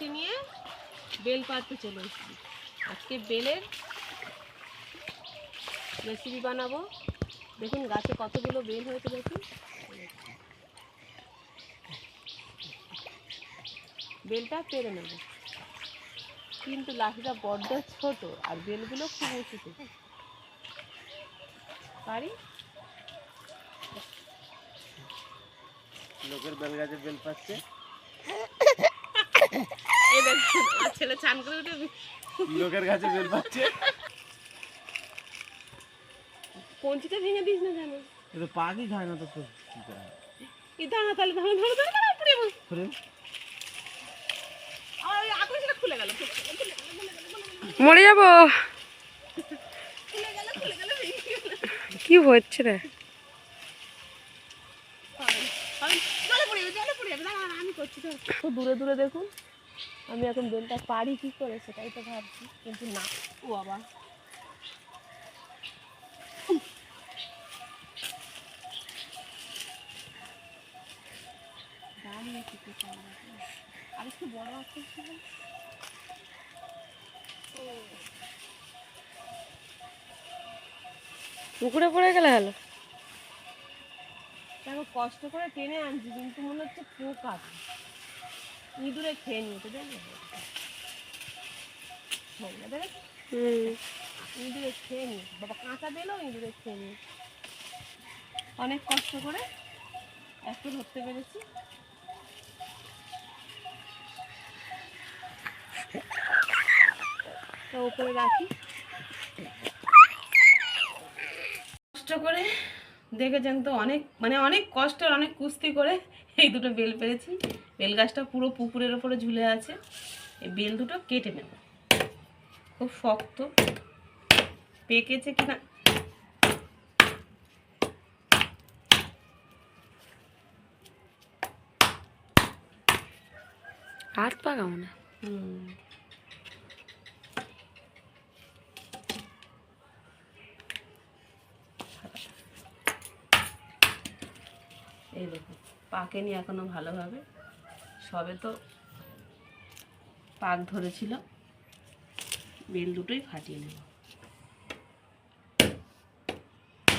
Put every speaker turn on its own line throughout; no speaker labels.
মিষ্টি নিয়ে বেল পাড়তে চলে এসেছি। আজকে বেলের রেসিপি বানাবো। দেখুন গাছে কতগুলো বেল হয়েছে, দেখুন। বেলটা পেরে নেব। কিন্তু লাঠিটা বড্ড ছোট, আর বেলগুলো খুব উঁচুতে পারি?
লোকের বেল গাছে বেল পাচ্ছে।
এই দেখুন আমার ছেলে চান করে উঠে
লোকের বেল পাচ্ছে
কঞ্চিটা ভেঙে দিস না
পাকই খায় না তো কি করে
এই দাঁড়া তাহলে ধরো ওই আকর্ষণটা খুলে গেল,
মরে যাব।
খুলে গেল, খুলে গেল।
কি হচ্ছে রে
হবে, হবে। জলে পড়ে যাবে, জলে পড়ে যাবে, দাঁড়া, দাঁড়া, আমি করছি। তো? দূরে দূরে দেখুন। আমি এখন বেলটা পারি কি করে সেটাই তো ভাবছি, কিন্তু না, ও বাবা। আর একটু বড় আছে
পুকুরে পড়ে গেলে হলো?
দেখো কষ্ট করে টেনে আনছি কিন্তু মনে হচ্ছে পোকা। ইঁদুরে খেয়ে?
হুম।
ইঁদুরে খেয়ে নিয়েছে বাবা কাঁচা দিলেও ইঁদুরে খেয়ে নিয়েছে অনেক কষ্ট করে একটু ধরতে পেরেছি। তা উপরে রাখি। কষ্ট করে দেখেছেন তো অনেক মানে অনেক কষ্ট অনেক কুস্তি করে এই দুটো বেল পেরেছি। বেল গাছটা পুরো পুকুরের ওপরে ঝুলে আছে। এই বেল দুটো কেটে নেব। খুব শক্ত। পেকেছে কিনা?
হাত পাকাও না।
হুম এই দেখুন পাকেনি এখনও ভালোভাবে। সবে তো পাক ধরেছিল। বেল দুটোই ফাটিয়ে নেব।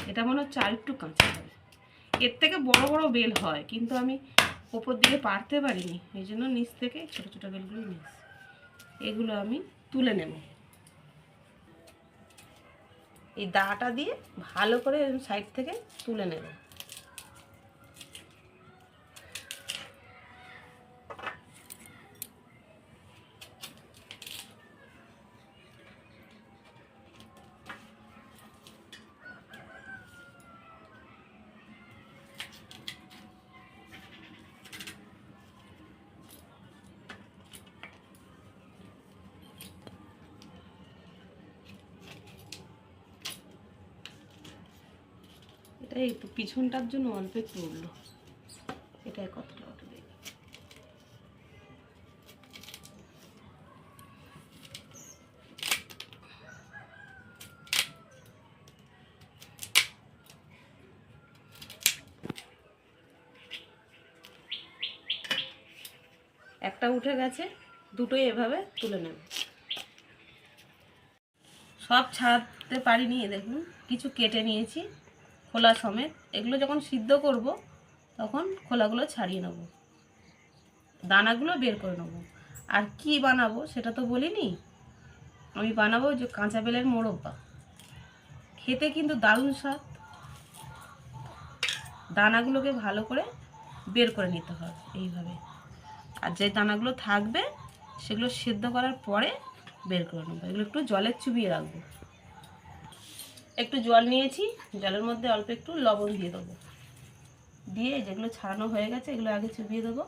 এটা মনে হচ্ছে আর একটু কাঁচা হবে। এর থেকে বড় বড় বেল হয়, কিন্তু আমি ওপর দিকে পারতে পারিনি। এই জন্য নিচ থেকে ছোটো ছোটো বেলগুলো নিয়েছি এগুলো আমি তুলে নেব। এই দাটা দিয়ে ভালো করে সাইড থেকে তুলে নেব। এটা একটু পিছনটার জন্য অল্প একটু উঠল এটাই কতটা দেখি একটা উঠে গেছে, দুটোই এভাবে তুলে নেব। সব ছাড়াতে পারিনি দেখুন, কিছু কেটে নিয়েছি। খোলা সমেত এগুলো যখন সিদ্ধ করব, তখন খোলাগুলো ছাড়িয়ে নেব। দানাগুলো বের করে নেব। আর কি বানাবো সেটা তো বলিনি। আমি বানাবো যে কাঁচা বেলের মোরব্বা খেতে কিন্তু দারুণ স্বাদ। দানাগুলোকে ভালো করে বের করে নিতে হবে এইভাবে। আর যে দানাগুলো থাকবে, সেগুলো সেদ্ধ করার পরে বের করে নেব। এগুলো একটু জলে চুবিয়ে রাখব। একটু জল নিয়েছি, জলের মধ্যে অল্প একটু লবণ দিয়ে দেবো। দিয়ে যেগুলো ছাড়ানো হয়ে গেছে, এগুলো আগে চুবিয়ে দেবো।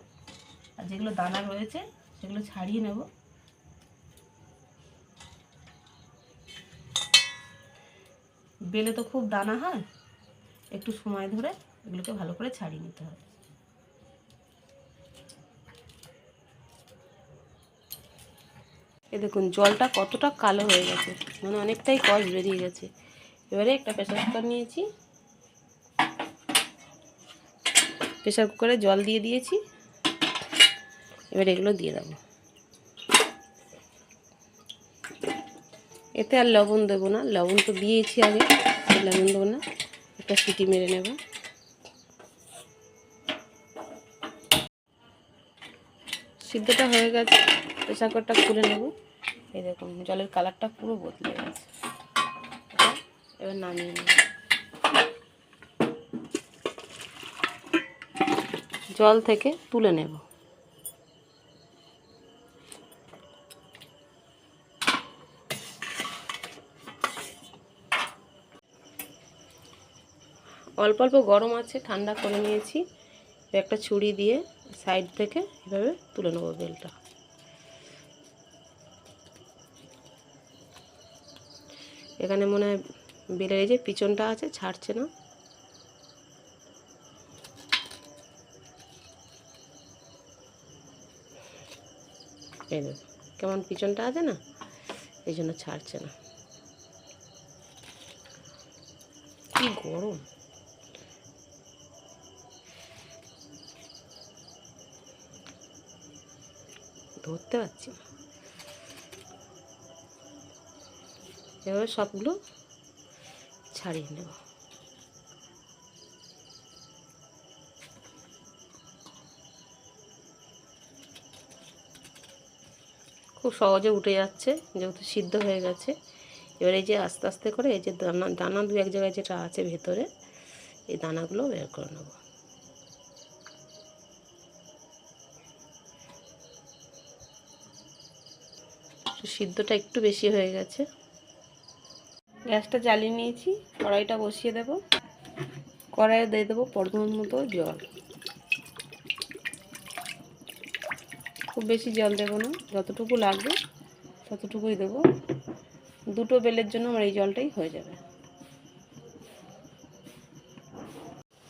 আর যেগুলো দানা রয়েছে, সেগুলো ছাড়িয়ে নেব। বেলে তো খুব দানা হয়, একটু সময় ধরে এগুলোকে ভালো করে ছাড়িয়ে নিতে হবে। এ দেখুন, জলটা কতটা কালো হয়ে গেছে মানে অনেকটাই কষ বেরিয়ে গেছে। এবারে একটা প্রেশার কুকার নিয়েছি। প্রেশার কুকারে জল দিয়ে দিয়েছি। এবার এগুলো দিয়ে দেব। এতে আর লবণ দেবো না। লবণ তো দিয়েছি আগে। লবণ দেবো না। একটা সিটি মেরে নেব। সিদ্ধটা হয়ে গেছে। প্রেশার কুকারটা খুলে নেব। এরকম জলের কালারটা পুরো বদলে গেছে। এবার নেব জল থেকে তুলে নেব। অল্প অল্প গরম আছে, ঠান্ডা করে নিয়েছি। একটা ছুরি দিয়ে সাইড থেকে এভাবে তুলে নেব বেলটা। এখানে মনে হয় বেলের এই যে পিছনটা আছে, ছাড়ছে না। কেমন পিছনটা আছে না? এই জন্য ছাড়ছে না। কি গরম। ধরতে পারছি না। এবার সবগুলো ছাড়িয়ে নেব। খুব সহজে উঠে যাচ্ছে, যেহেতু সিদ্ধ হয়ে গেছে। এবার এই যে আস্তে আস্তে করে এই যে দানা দানা দু এক জায়গায় যেটা আছে ভেতরে, এই দানাগুলো বের করে নেব। সিদ্ধটা একটু বেশি হয়ে গেছে। গ্যাসটা জ্বালিয়ে নিয়েছি, কড়াইটা বসিয়ে দেব। কড়াইয়ে দিয়ে দেবো পরিমাণ মতো জল। খুব বেশি জল দেবো না, যতটুকু লাগবে ততটুকুই দেবো। দুটো বেলের জন্য আমার এই জলটাই হয়ে যাবে।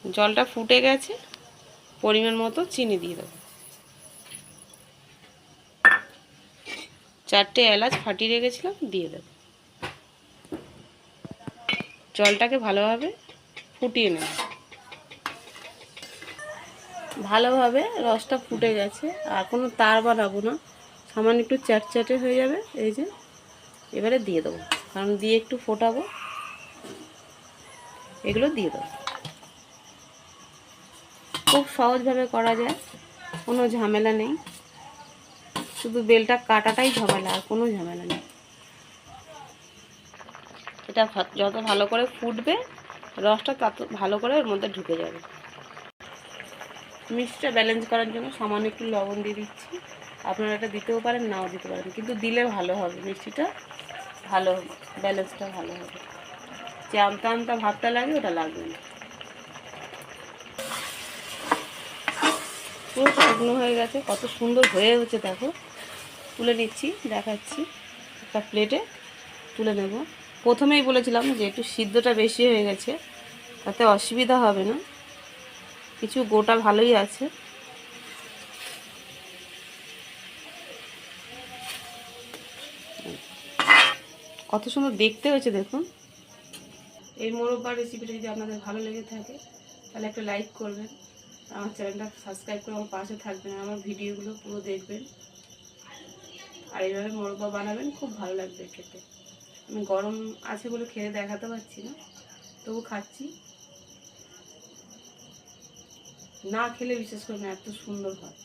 জলটা ফুটে গেছে, পরিমাণ মতো চিনি দিয়ে দেবো। চারটে এলাচ ফাটিয়ে রেখেছিলাম, দিয়ে দেবো। জলটাকে ভালোভাবে ফুটিয়ে নেব। ভালোভাবে রসটা ফুটে গেছে, আর কোনো তার বানাবো না। সামান্য একটু চ্যাটচ্যাটে হয়ে যাবে, এই যে এবারে দিয়ে দেবো। কারণ দিয়ে একটু ফোটাবো, এগুলো দিয়ে দেবো। খুব সহজভাবে করা যায়, কোনো ঝামেলা নেই। শুধু বেলটা কাটাটাই ঝামেলা, আর কোনো ঝামেলা নেই। এটা যত ভালো করে ফুটবে, রসটা তত ভালো করে ওর মধ্যে ঢুকে যাবে। মিষ্টিটা ব্যালেন্স করার জন্য সামান্য একটু লবণ দিয়ে দিচ্ছি। আপনারা এটা দিতেও পারেন, নাও দিতে পারেন। কিন্তু দিলে ভালো হবে, মিষ্টিটা ভালো হবে ব্যালেন্সটা ভালো হবে। যে আমতা আমতা ভাবটা লাগে ওটা লাগবে না। পুরো শুকনো হয়ে গেছে, কত সুন্দর হয়ে হচ্ছে দেখো। তুলে নিচ্ছি, দেখাচ্ছি। একটা প্লেটে তুলে নেব। প্রথমেই বলেছিলাম যে একটু সিদ্ধটা বেশি হয়ে গেছে, তাতে অসুবিধা হবে না। কিছু গোটা ভালোই আছে। কত সুন্দর দেখতে হয়েছে, দেখুন। এই মোরব্বার রেসিপিটা যদি আপনাদের ভালো লেগে থাকে, তাহলে একটা লাইক করবেন। আমার চ্যানেলটা সাবস্ক্রাইব করে আমার পাশে থাকবেন আমার ভিডিওগুলো পুরো দেখবেন। আর এইভাবে মোরব্বা বানাবেন, খুব ভালো লাগবে খেতে। আমি গরম আছে বলে খেয়ে দেখাতে পারছি না। তবু খাচ্ছি। না খেলে বিশেষ করে না, এত সুন্দর হয়।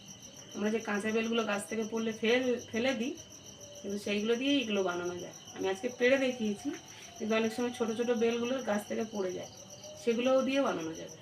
আমরা যে কাঁচা বেলগুলো গাছ থেকে পড়লে ফেলে ফেলে দিই, কিন্তু সেইগুলো দিয়েই এগুলো বানানো যায়। আমি আজকে পেড়ে দেখিয়েছি, কিন্তু অনেক সময় ছোট ছোট বেলগুলো গাছ থেকে পড়ে যায়, সেগুলোও দিয়ে বানানো যাবে।